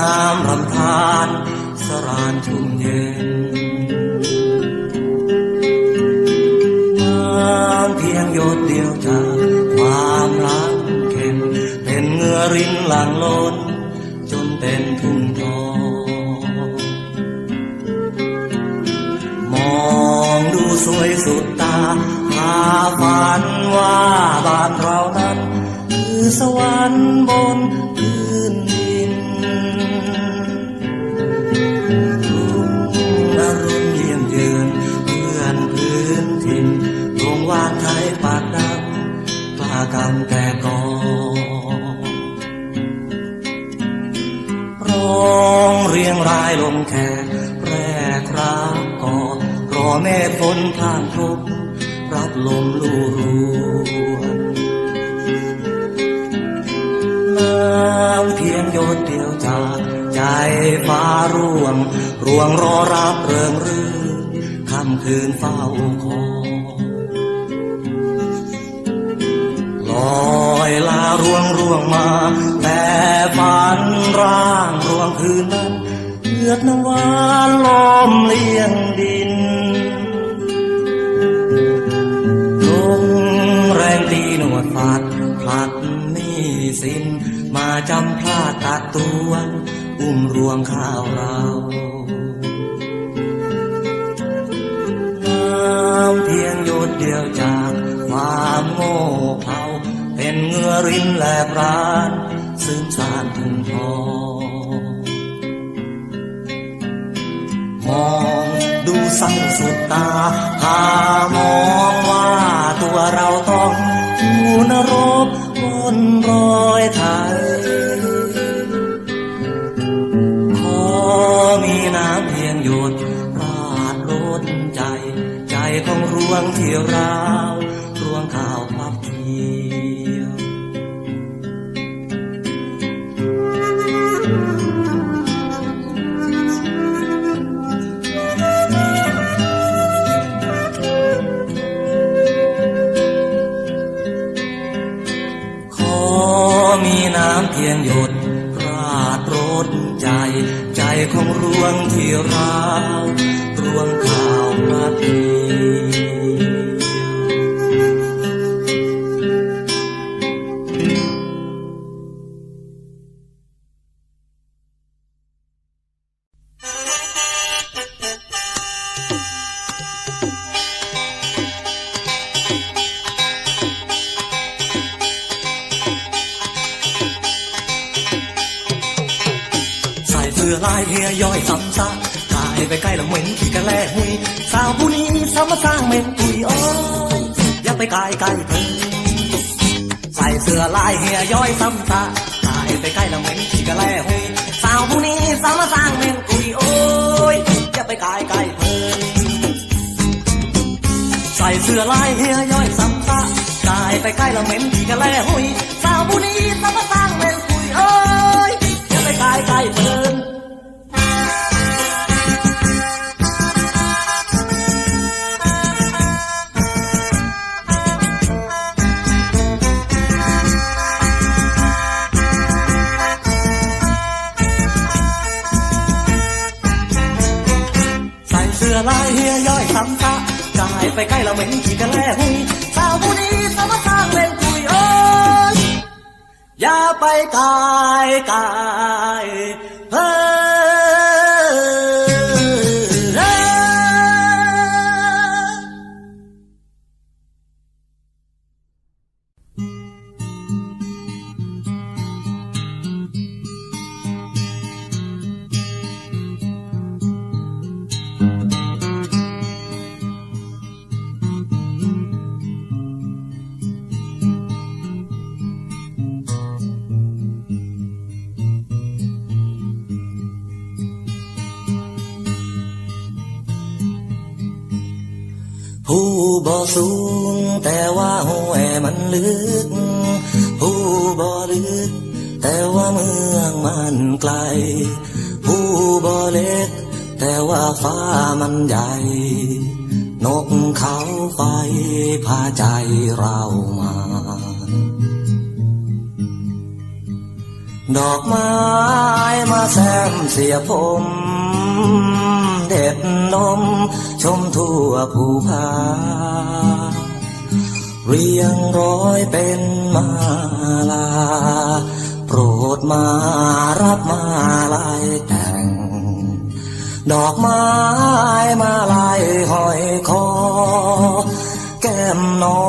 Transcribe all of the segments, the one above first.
าฟังเป็นแม่น้ำรำธารสรานชุ่มเย็นน้ำเพียงหยดเดียวจากความรักเข็มเป็นเงื่อรินหลังล้นจนเป็นทุ่งทองมองดูสวยสุดตาพาฝันว่าบ้านเรานั้น คือสวรรค์บน กล้ากำแต่กอร้องเรียงรายลงแขกแรกรับก่อนรอแม่ฝนพลางพลุกรับลมลู่รวน้ำเพียงหยดเดียวจากใจฟ้าร่วงร่วงรอรับเริงรื่นค่ำคืนเฝ้าคอย อยลาร่วงร่วงมา แต่ฝันร่างร่วงคืนนั้นเลือดน้ำหวานลมเลี้ยงดินลงแรงตีหนวดฟาดผลัดนี่สิน มาจำพลาดตัดตวอุ้มรวงข้าวเราน้ำเพียงหยดเดียวจากความโง่ เนเหงื่อรินแหลบรานซึมซานถึงทองมองดูสั่งสุดตาพามองว่าตัวเราต้องอยู่นรกบนรอยไทยขอมีน้ำเพียงหยดราดล้นใจ ใจของรวงที่รา อลายเฮียย่อยซ้ำซากกายไปใกล้ละเหม็นขี้กะแลหุยสาวผู้นี้ซ้ำมาสร้างเม็นตุยโอ้ยอย่าไปใกล้ใกล้เพิ่นใส่เสื้อลายเฮียย่อยซ้ำซากกายไปใกล้ละเหม็นขี้กะแลหุยสาวผู้นี้ซ้ำมาสร้างเม็นตุยโอ้ยอย่าไปใกล้ใกล้เพิ่นใส่เสื้อลายเฮียย่อยซ้ำซากกายไปใกล้ละเหม็นขี้กะแลหุยสาวผู้นี้ซ้ำมาสร้างเม็น สูง แต่ว่าหัวมันลึก ผู้บ่ลึก แต่ว่าเมืองมันไกล ผู้บ่เล็ก แต่ว่าฟ้ามันใหญ่ นกเขาไฟพาใจเรามาดอกไม้มาแซมเสียผม เด็ดนม ชมทั่วภูผาเรียงร้อยเป็นมาลา โปรดมารับมาลายแต่ง ดอกไม้มาลายหอยคอ แก้มนอ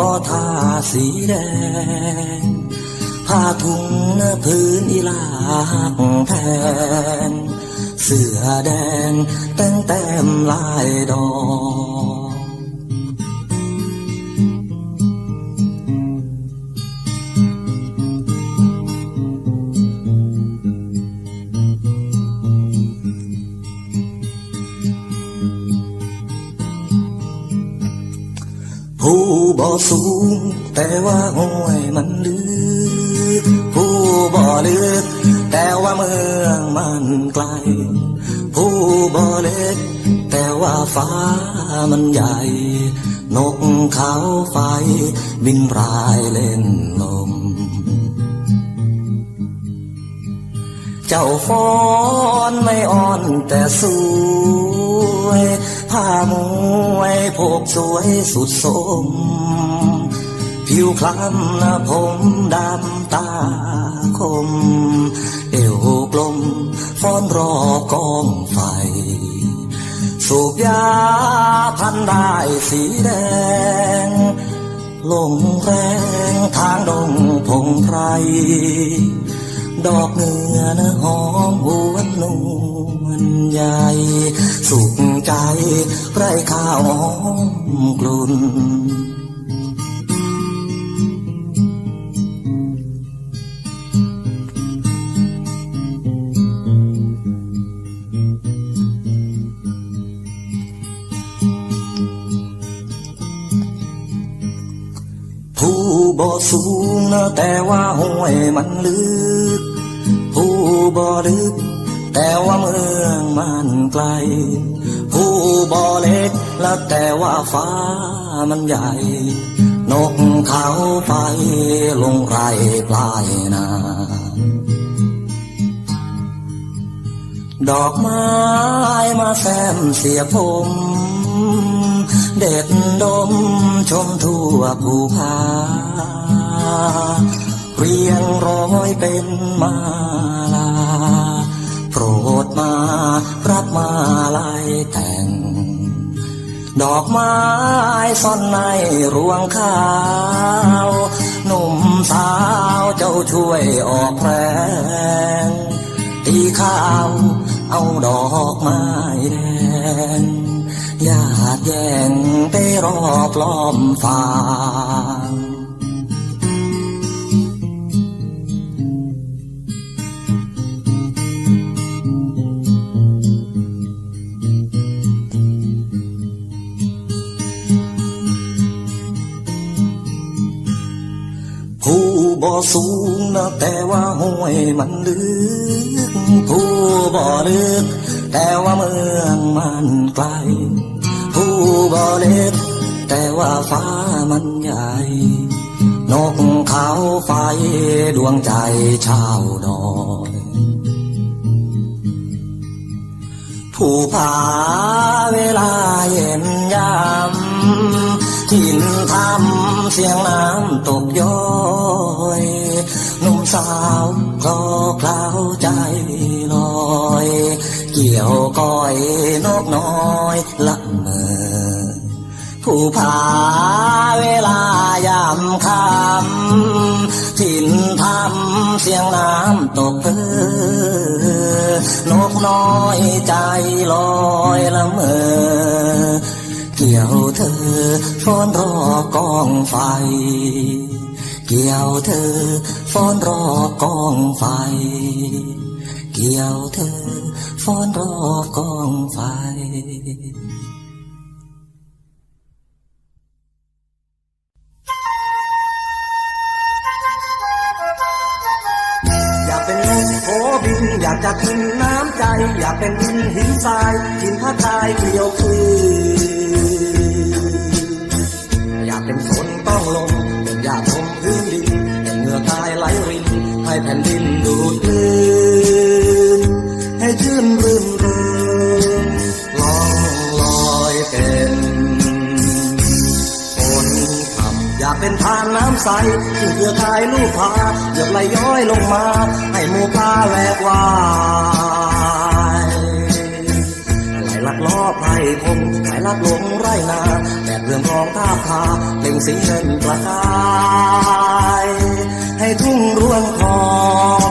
ก็ทาสีแดงผ้าถุงเนื้อพื้นอีลากแทน เสื้อแดงแต่งแต้มลายดอกผู้บ่สูงแต่ว่าห้วยมันลึกผู้บ่อลึก ว่าเมืองมันไกล ผู้บ่เล็ก แต่ว่าฟ้ามันใหญ่ นกเขาไฟ บินรายเล่นลม เจ้าฟ้อนไม่อ่อนแต่สวยผ้ามวยพกสวยสุดสม ผิวคล้ำหน้าผมดำตาคม ฟ้อนรอกองไฟ สูบยาพันได้สีแดง ลงแรงทางดงพงไพร ดอกเนื้อนหอมหวนนวลใหญ่ สุขใจไรข้าวหอมกลุ่น ผู้บ่สูงนะแต่ว่าห้วยมันลึก ผู้บ่ลึก แต่ว่าเมืองมันไกล ผู้บ่เล็กแล้วแต่ว่าฟ้ามันใหญ่ นกเขาไปลงไรปลายนาดอกไม้มาแซมเสียผม เด็ดดมชมทั่วภูผาเรียงร้อยเป็นมาลา โปรดมารับมาลายแต่ง ดอกไม้ซ่อนในรวงข้าว หนุ่มสาวเจ้าช่วยออกแรงตีข้าวเอาดอกไม้แดง ญาติแย่งไปรอบล้อมฟางผู้บ่สูงนะแต่ว่าห้วยมันลึก ผู้บ่ลึก แต่ว่าเมืองมันไกล บ่เล็ก แต่ว่าฟ้ามันใหญ่ นกเขาไฟดวงใจชาวดอยผู้ผาเวลาเย็นยามทินทำเสียงน้ำตกย้อยนุ่มสาวคลอเคล้าใจลอย เกี่ยวก้อยนกน้อยละเมอผู้ผาเวลายามคำถิ่นทำเสียงน้ำตกเออนกน้อยใจลอยละเมอเกี่ยวเธอฟ้อนรอกองไฟ เกี่ยวเธอฟ้อนรอกองไฟ เกี่ยวเธอฟ้อนรอกองไฟอยากเป็นนกโผบินอยากจะขึ้นน้ำใจ อยากเป็นดินหินทรายหินพระทายเกลียวคืออยากเป็นฝนต้องลมเป็นหญ้าชมพื้นดินเป็นเหงื่อกายไหลรินให้แผ่นดินดูดกลืนำอยากเป็นทานน้ำใสที่เพื่อทายลูกพาหยดไหลย้อยลงมา ให้หมูปลาแหวกวายไหลลักล้อไพรพงไหลลักหลงไรนาแดดเรืองรองท่าพาเปล่งสีเงินประกาย ให้ทุ่งรวงทอง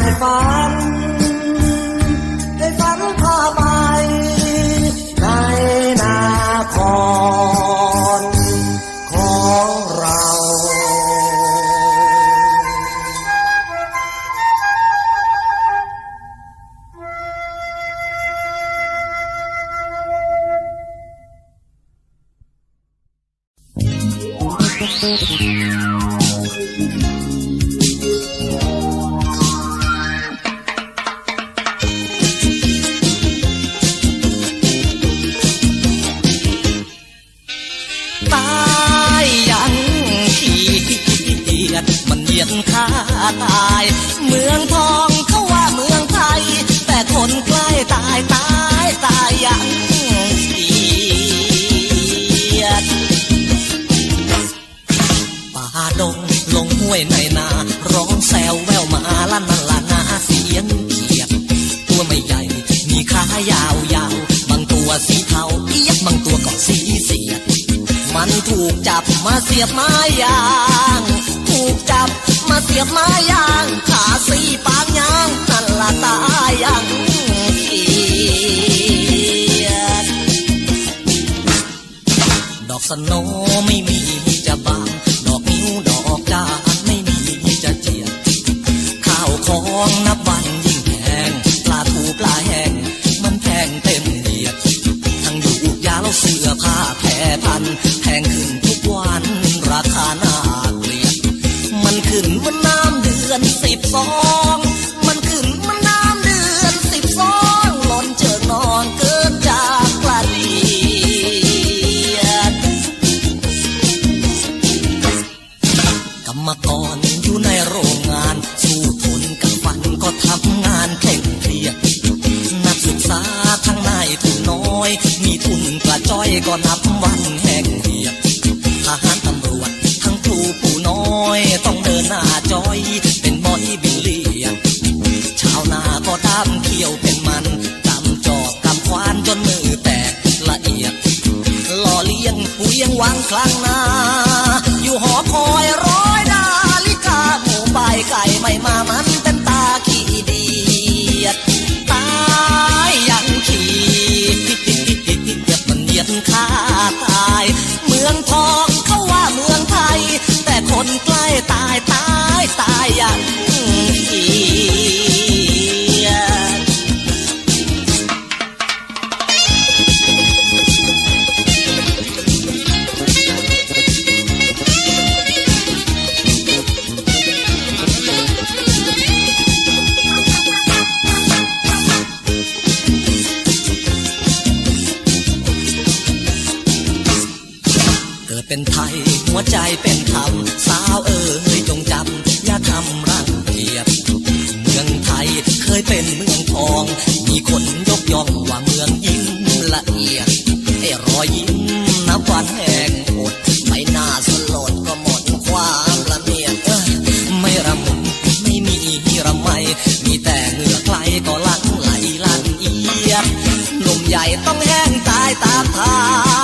ในฝันในฝันพาไป ยียดขาตาย เมืองทองเขาว่าเมืองไทย แต่คนใกล้ตายตายตายยังเกียจป่าดงลงห้วยในนา ร้องแซวแววมาลั่นนั่นละนาเสียงเขียดตัวไม่ใหญ่ มีขายาวยาวบางตัวสีเทาเอียบบางตัวก็สีเสียดมันถูกจับมาเสียบไม้ยาง ถูกจับ มาเสียบไม้ยางขาสีปางยางนั่นละตายังเขียดดอกสโนไม่มีจะบานดอกนิ้วดอกจานไม่มีจะเจียดข้าวของนับวัน สองมันขึ้นมันน้ำเดือนสิบสองหล่นเจิงนอนเกินจากกระเดียดกรรมกรอยู่ในโรงงาน สู้ทนกับฟันก็ทำงานเคร่งเครียดนักศึกษาทั้งนายทุนน้อย มีทุนกระจ้อยก็นับ เป็นไทย หัวใจเป็นธรรมสาวเอ๋ยจงจำอย่าทำรังเกียจเมืองไทยเคยเป็นเมืองทอง มีคนยกย่องว่าเมืองยิ้มละเอียดไอ้รอยยิ้มนับวันแห่งอดไม่น่าสลดก็หมดความละเมียดไม่ระมุนไม่มีระไมมีแต่เหงื่อใครก็หลังไหลลันเอียดลมใหญ่ต้องแห้งตายตามทาง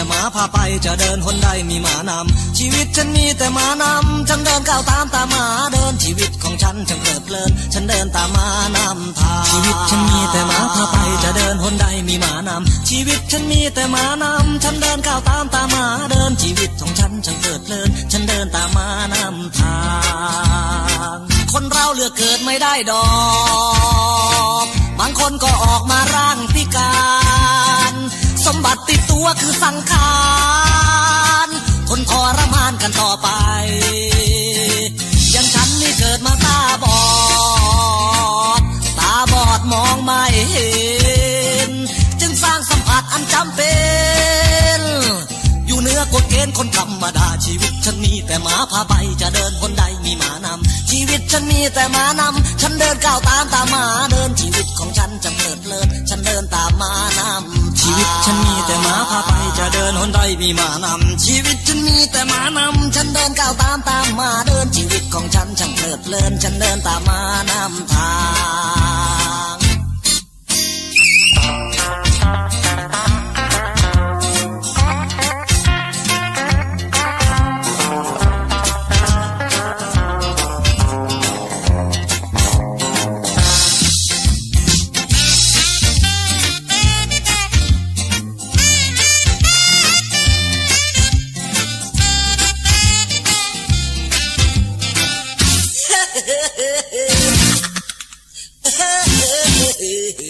แต่หมาพาไปจะเดินหนใดมีหมานำชีวิตฉันมีแต่หมานำฉันเดินก้าวตามตามหมาเดินชีวิตของฉันฉันเพลิดเพลิน ฉันเดินตามหมานำทางชีวิตฉันมีแต่หมาพาไปจะเดินหนใดมีหมานำชีวิตฉันมีแต่หมานำฉันเดินก้าวตามตามหมาเดินชีวิตของฉันฉันเพลิดเพลิน ฉันเดินตามหมานำทางคนเราเลือกเกิดไม่ได้ดอกบางคนก็ออกมาร่างพิการ สมบัติติด สังขารทนทรมานกันต่อไปอย่างฉันนี่เกิดมาตาบอด ตาบอดมองไม่เห็น จึงสร้างสัมผัสอันจำเป็น อยู่เหนือกฎเกณฑ์คนธรรมดาชีวิตฉันมีแต่หมาพาไปจะเดินคนใดมีหมานำชีวิตฉันมีแต่หมานำฉันเดินก้าวตามตามหมาเดินชีวิตของฉันจะเพลิดเพลินฉันเดินตามหมานำ วิตฉันมีแต่หมาพาไปจะเดินคนใดมีหมานำชีวิตฉันมีแต่หมานำฉันเดินก้าวตามตามมาเดินชีวิตของฉันช่างเพลิดเพลินฉันเดินตามมานำทาง yeah.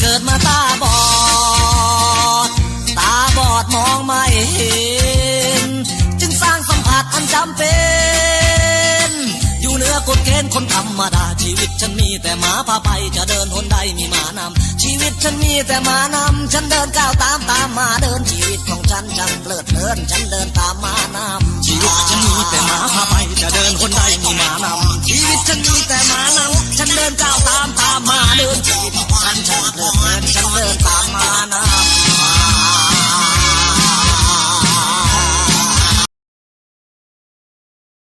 เกิดมาตาบอด ตาบอดมองไม่เห็น จึงสร้างสัมผัสอันจำเป็น อยู่เหนือกฎเกณฑ์คนธรรมดาชีวิตฉัน แต่หมาพาไปจะเดินหนใดมีหมานำชีวิตฉันมีแต่หมานำฉันเดินก้าวตามตามมาเดินชีวิตของฉันฉันเพลิดเพลินฉันเดินตามหมานำชีวิตฉันมีแต่หมาพาไปจะเดินหนใดมีหมานำชีวิตฉันมีแต่หมานำฉันเดินก้าวตามตามมาเดินชีวิตของฉันฉันเพลิดเพลินฉันเดินตามหมานำ